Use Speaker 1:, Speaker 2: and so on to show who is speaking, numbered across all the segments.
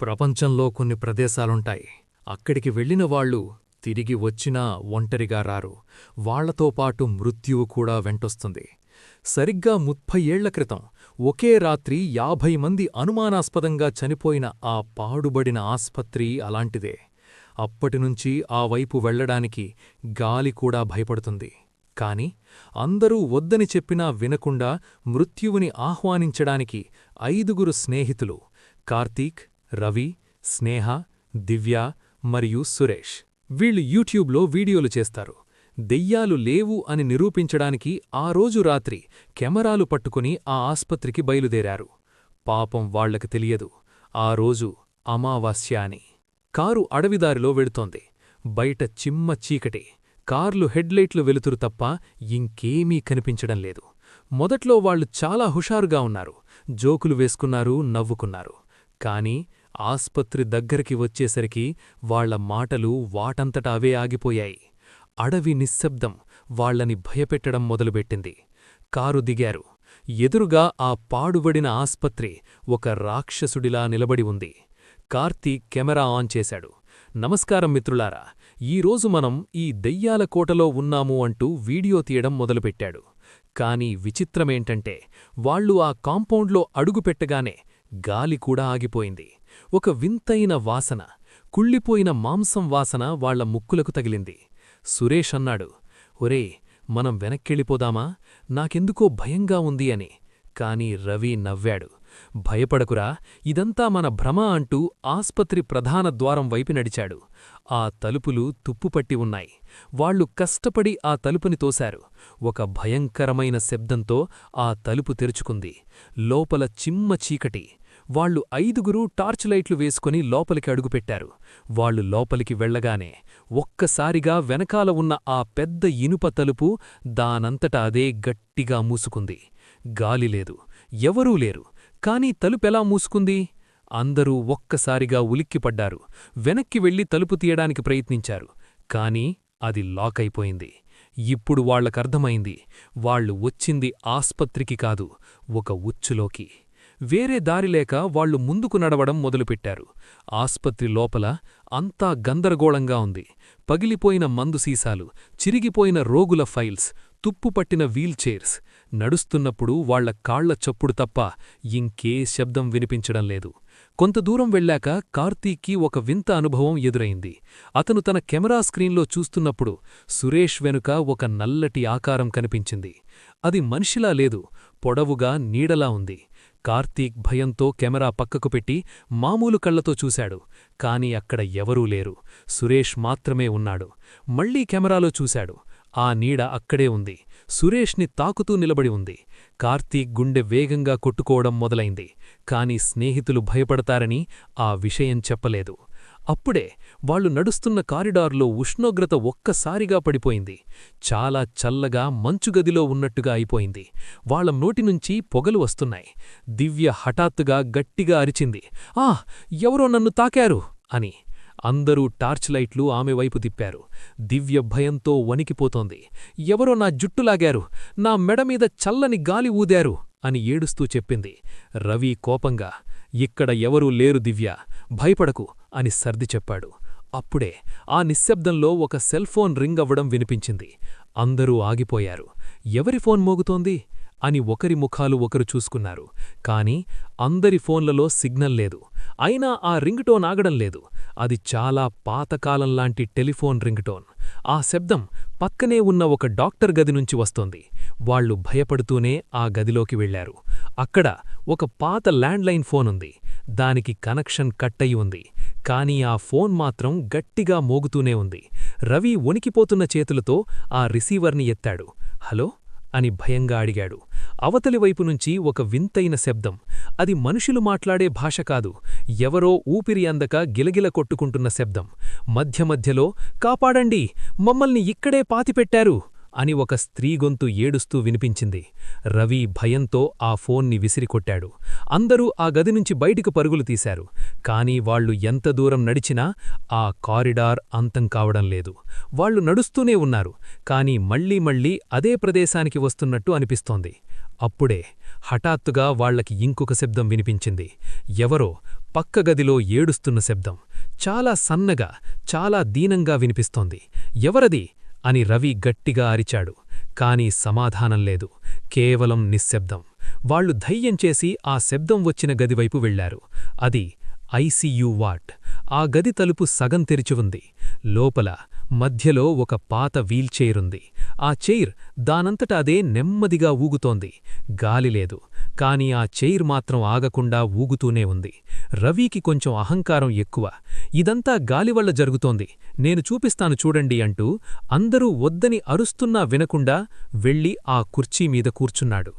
Speaker 1: ప్రపంచంలో కొన్ని ప్రదేశాలుంటాయి. అక్కడికి వెళ్ళిన వాళ్ళు తిరిగి వచ్చినా ఒంటరిగా రారు. వాళ్ళతో పాటు మృత్యువు కూడా వెంటొస్తుంది. సరిగ్గా ముప్పై ఏళ్ళ క్రితం ఒకే రాత్రి యాభై మంది అనుమానాస్పదంగా చనిపోయిన ఆ పాడుబడిన ఆస్పత్రి అలాంటిదే. అప్పటినుంచి ఆ వైపు వెళ్ళడానికి గాలి కూడా భయపడుతుంది. కాని అందరూ వద్దని చెప్పినా వినకుండా మృత్యువుని ఆహ్వానించడానికి ఐదుగురు స్నేహితులు కార్తీక్ రవి స్నేహ దివ్య మరియు సురేష్. వీళ్ళు యూట్యూబ్లో వీడియోలు చేస్తారు. దెయ్యాలు లేవు అని నిరూపించడానికి ఆ రోజు రాత్రి కెమెరాలు పట్టుకుని ఆ ఆస్పత్రికి బయలుదేరారు. పాపం వాళ్ళకు తెలియదు. ఆ రోజు అమావాస్య అని. కారు అడవిదారిలో వెళుతోంది. బయట చిమ్మ చీకటి. కార్లు హెడ్లైట్లు వెలుతురు తప్ప ఇంకేమీ కనిపించడం లేదు. మొదట్లో వాళ్ళు చాలా హుషారుగా ఉన్నారు. జోకులు వేసుకున్నారు నవ్వుకున్నారు. కాని ఆస్పత్రి దగ్గరికి వచ్చేసరికి వాళ్ళ మాటలు వాటంతట అవే ఆగిపోయాయి. అడవి నిశ్శబ్దం వాళ్ళని భయపెట్టడం మొదలుపెట్టింది. కారు దిగారు. ఎదురుగా ఆ పాడుబడిన ఆస్పత్రి ఒక రాక్షసుడిలా నిలబడి ఉంది. కార్తీక్ కెమెరా ఆన్ చేశాడు. నమస్కారం మిత్రులారా ఈరోజు మనం ఈ దెయ్యాల కోటలో ఉన్నాము అంటూ వీడియో తీయడం మొదలుపెట్టాడు. కాని విచిత్రమేంటంటే వాళ్ళు ఆ కాంపౌండ్లో అడుగుపెట్టగానే గాలి కూడా ఆగిపోయింది. ఒక వింతైన వాసన కుళ్ళిపోయిన మాంసం వాసన వాళ్ళ ముక్కులకు తగిలింది. సురేష్ అన్నాడు ఒరే మనం వెనక్కెళ్ళిపోదామా? నాకెందుకో భయంగా ఉంది అని. కాని రవి నవ్వాడు భయపడకురా ఇదంతా మన భ్రమ అంటూ ఆస్పత్రి ప్రధాన ద్వారం వైపు నడిచాడు. ఆ తలుపులు తుప్పుపట్టి ఉన్నాయి. వాళ్ళు కష్టపడి ఆ తలుపుని తోశారు. ఒక భయంకరమైన శబ్దంతో ఆ తలుపు తెరుచుకుంది. లోపల చిమ్మ చీకటి. వాళ్ళు ఐదుగురూ టార్చ్ లైట్లు వేసుకుని లోపలికి అడుగుపెట్టారు. వాళ్ళు లోపలికి వెళ్ళగానే ఒక్కసారిగా వెనకాల ఉన్న ఆ పెద్ద ఇనుప తలుపు దానంతట అదే గట్టిగా మూసుకుంది. గాలిలేదు ఎవరూ లేరు. కాని తలుపెలా మూసుకుంది? అందరూ ఒక్కసారిగా ఉలిక్కిపడ్డారు వెనక్కి వెళ్ళి తలుపు తీయడానికి ప్రయత్నించారు. కాని అది లాకైపోయింది ఇప్పుడు వాళ్ళకర్థమైంది వాళ్ళు వచ్చింది ఆస్పత్రికి కాదు ఒక ఉచ్చులోకి. వేరే దారిలేక వాళ్ళు ముందుకు నడవడం మొదలుపెట్టారు. ఆస్పత్రి లోపల అంతా గందరగోళంగా ఉంది. పగిలిపోయిన మందు సీసాలు చిరిగిపోయిన రోగుల ఫైల్స్ తుప్పుపట్టిన వీల్చైర్స్ నడుస్తున్నప్పుడు వాళ్ళ కాళ్ళ చప్పుడు తప్ప ఇంకే శబ్దం వినిపించడం లేదు. కొంత దూరం వెళ్ళాక కార్తీక్కి ఒక వింత అనుభవం ఎదురైంది. అతను తన కెమెరా స్క్రీన్లో చూస్తున్నప్పుడు సురేష్ వెనుక ఒక నల్లటి ఆకారం కనిపించింది. అది మనిషిలా లేదు పొడవుగా నీడలా ఉంది. కార్తీక్ భయంతో కెమెరా పక్కకు పెట్టి మామూలు కళ్ళతో చూశాడు. కాని అక్కడ ఎవరూ లేరు. సురేష్ మాత్రమే ఉన్నాడు. మళ్ళీ కెమెరాలో చూశాడు. ఆ నీడ అక్కడే ఉంది. సురేష్ని తాకుతూ నిలబడి ఉంది. కార్తీక్ గుండె వేగంగా కొట్టుకోవడం మొదలైంది. కాని స్నేహితులు భయపడతారని ఆ విషయం చెప్పలేదు. అప్పుడే వాళ్ళు నడుస్తున్న కారిడార్లో ఉష్ణోగ్రత ఒక్కసారిగా పడిపోయింది. చాలా చల్లగా మంచుగదిలో ఉన్నట్టుగా అయిపోయింది. వాళ్ళ నోటినుంచి పొగలు వస్తున్నాయి. దివ్య హఠాత్తుగా గట్టిగా అరిచింది. ఆ ఎవరో నన్ను తాకారు! అని. అందరూ టార్చ్ లైట్లు ఆమె వైపు తిప్పారు. దివ్య భయంతో వణికిపోతోంది. ఎవరో నా జుట్టులాగారు నా మెడమీద చల్లని గాలి ఊదారు! అని ఏడుస్తూ చెప్పింది. రవి కోపంగా ఇక్కడ ఎవరూ లేరు దివ్య. భయపడకు. అని సర్ది చెప్పాడు. అప్పుడే ఆ నిశ్శబ్దంలో ఒక సెల్ఫోన్ రింగ్ అవ్వడం వినిపించింది. అందరూ ఆగిపోయారు. ఎవరి ఫోన్ మోగుతోంది? అని ఒకరి ముఖాలు ఒకరు చూసుకున్నారు. కాని అందరి ఫోన్లలో సిగ్నల్ లేదు. అయినా ఆ రింగ్టోన్ ఆగడం లేదు. అది చాలా పాతకాలంలాంటి టెలిఫోన్ రింగ్టోన్. ఆ శబ్దం పక్కనే ఉన్న ఒక డాక్టర్ గది నుంచి వస్తోంది. వాళ్ళు భయపడుతూనే ఆ గదిలోకి వెళ్ళారు అక్కడ ఒక పాత ల్యాండ్లైన్ ఫోనుంది దానికి కనెక్షన్ కట్టయి ఉంది. కాని ఆ ఫోన్ మాత్రం గట్టిగా మోగుతూనే ఉంది. రవి వణికిపోతున్న చేతులతో ఆ రిసీవర్ని ఎత్తాడు. హలో? అని భయంగా అడిగాడు. అవతలి వైపునుంచి ఒక వింతైన శబ్దం. అది మనుషులు మాట్లాడే భాష కాదు ఎవరో ఊపిరి అందక గిలగిల కొట్టుకుంటున్న శబ్దం. మధ్య మధ్యలో కాపాడండి మమ్మల్ని ఇక్కడే పాతిపెట్టారు. అని ఒక స్త్రీ గొంతు ఏడుస్తూ వినిపించింది. రవి భయంతో ఆ ఫోన్ని విసిరికొట్టాడు. అందరూ ఆ గది నుంచి బయటికి పరుగులు తీశారు. కాని వాళ్ళు ఎంత దూరం నడిచినా ఆ కారిడార్ అంతం కావడం లేదు. వాళ్ళు నడుస్తూనే ఉన్నారు. కాని మళ్ళీ మళ్ళీ అదే ప్రదేశానికి వస్తున్నట్టు అనిపిస్తోంది. అప్పుడే హఠాత్తుగా వాళ్ళకి ఇంకొక శబ్దం వినిపించింది. ఎవరో పక్క గదిలో ఏడుస్తున్న శబ్దం. చాలా సన్నగా చాలా దీనంగా వినిపిస్తోంది. ఎవరది? అని రవి గట్టిగా అరిచాడు. కాని సమాధానం లేదు. కేవలం నిశ్శబ్దం. వాళ్ళు ధైర్యం చేసి ఆ శబ్దం వచ్చిన గదివైపు వెళ్ళారు అది ఐసీయూ వాట్ ఆ గది తలుపు సగం తెరిచి ఉంది. లోపల మధ్యలో ఒక పాత వీల్చైరుంది ఆ చైర్ దానంతట అదే నెమ్మదిగా ఊగుతోంది. గాలి లేదు. కాని ఆ చైర్ మాత్రం ఆగకుండా ఊగుతూనే ఉంది. రవికి కొంచెం అహంకారం ఎక్కువ. ఇదంతా గాలివల్ల జరుగుతోంది. నేను చూపిస్తాను చూడండి అంటూ అందరూ వద్దని అరుస్తున్నా వినకుండా వెళ్ళి ఆ కుర్చీమీద కూర్చున్నాడు.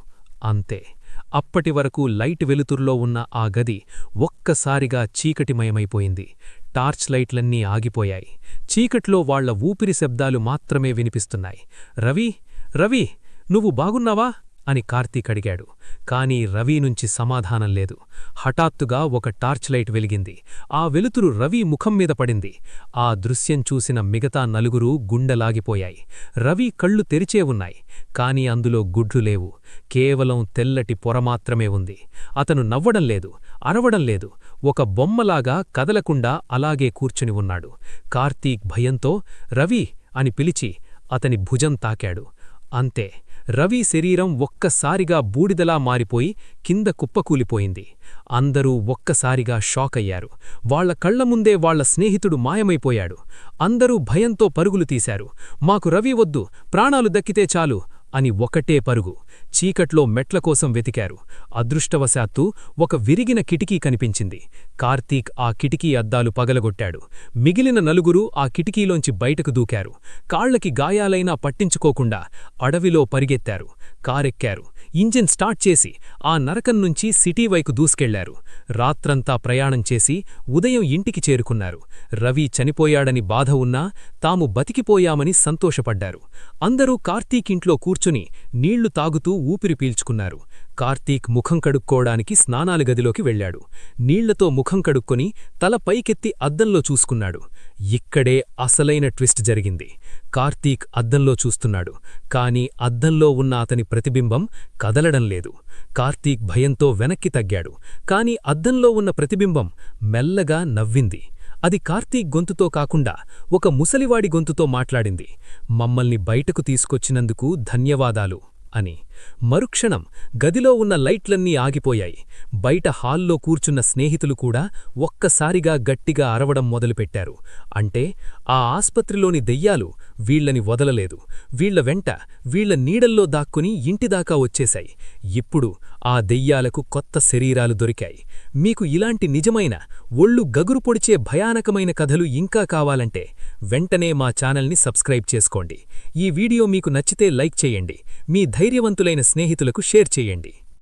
Speaker 1: అంతే. అప్పటివరకు లైట్ వెలుతుర్లో ఉన్న ఆ గది ఒక్కసారిగా చీకటిమయమైపోయింది. టార్చ్ లైట్లన్నీ ఆగిపోయాయి. చీకట్లో వాళ్ళ ఊపిరి శబ్దాలు మాత్రమే వినిపిస్తున్నాయి. రవి రవి నువ్వు బాగున్నావా? అని కార్తీక్ అడిగాడు. కాని రవి నుంచి సమాధానం లేదు. హఠాత్తుగా ఒక టార్చ్ లైట్ వెలిగింది. ఆ వెలుతురు రవి ముఖం మీద పడింది. ఆ దృశ్యం చూసిన మిగతా నలుగురు గుండెలాగిపోయాయి. రవి కళ్ళు తెరిచే ఉన్నాయి. కాని అందులో గుడ్లు లేవు. కేవలం తెల్లటి పొర మాత్రమే ఉంది. అతను నవ్వడం లేదు అరవడం లేదు. ఒక బొమ్మలాగా కదలకుండా అలాగే కూర్చుని ఉన్నాడు. కార్తీక్ భయంతో రవి అని పిలిచి అతని భుజం తాకాడు. అంతే. రవి శరీరం ఒక్కసారిగా బూడిదలా మారిపోయి కింద కుప్పకూలిపోయింది. అందరూ ఒక్కసారిగా షాకయ్యారు వాళ్ళ కళ్ళ ముందే వాళ్ళ స్నేహితుడు మాయమైపోయాడు. అందరూ భయంతో పరుగులు తీశారు. మాకు రవి వద్దు ప్రాణాలు దక్కితే చాలు అని ఒకటే పరుగు చీకట్లో మెట్లకోసం వెతికారు. అదృష్టవశాత్తు ఒక విరిగిన కిటికీ కనిపించింది. కార్తీక్ ఆ కిటికీ అద్దాలు పగలగొట్టాడు. మిగిలిన నలుగురు ఆ కిటికీలోంచి బయటకు దూకారు. కాళ్ళకి గాయాలైనా పట్టించుకోకుండా అడవిలో పరిగెత్తారు. కారెక్కారు. ఇంజిన్ స్టార్ట్ చేసి ఆ నరకం నుంచి సిటీ వైపు దూసుకెళ్ళారు. రాత్రంతా ప్రయాణం చేసి ఉదయం ఇంటికి చేరుకున్నారు. రవి చనిపోయాడని బాధ ఉన్నా తాము బతికిపోయామని సంతోషపడ్డారు. అందరూ కార్తీక్ ఇంట్లో కూర్చుని నీళ్ళు తాగుతూ ఊపిరి పీల్చుకున్నారు. కార్తీక్ ముఖం కడుక్కోవడానికి స్నానాల గదిలోకి వెళ్ళాడు నీళ్ళతో ముఖం కడుక్కొని తల పైకెత్తి అద్దంలో చూసుకున్నాడు. ఇక్కడే అసలైన ట్విస్ట్ జరిగింది. కార్తీక్ అద్దంలో చూస్తున్నాడు కాని అద్దంలో ఉన్న అతని ప్రతిబింబం కదలడం లేదు. కార్తీక్ భయంతో వెనక్కి తగ్గాడు కాని అద్దంలో ఉన్న ప్రతిబింబం మెల్లగా నవ్వింది. అది కార్తీక్ గొంతుతో కాకుండా ఒక ముసలివాడి గొంతుతో మాట్లాడింది. మమ్మల్ని బయటకు తీసుకొచ్చినందుకు ధన్యవాదాలు అని. మరుక్షణం గదిలో ఉన్న లైట్లన్నీ ఆగిపోయాయి. బయట హాల్లో కూర్చున్న స్నేహితులు కూడా ఒక్కసారిగా గట్టిగా అరవడం మొదలుపెట్టారు. అంటే ఆ ఆస్పత్రిలోని దెయ్యాలు వీళ్ళని వదలలేదు. వీళ్ళ వెంట వీళ్ళ నీడల్లో దాక్కుని ఇంటిదాకా వచ్చేశాయి. ఇప్పుడు ఆ దెయ్యాలకు కొత్త శరీరాలు దొరికాయి. మీకు ఇలాంటి నిజమైన ఒళ్ళు గగురు పొడిచే భయానకమైన కథలు ఇంకా కావాలంటే వెంటనే మా ఛానల్ని సబ్స్క్రైబ్ చేసుకోండి. ఈ వీడియో మీకు నచ్చితే లైక్ చేయండి. మీ ధైర్యవంతులైన స్నేహితులకు షేర్ చేయండి.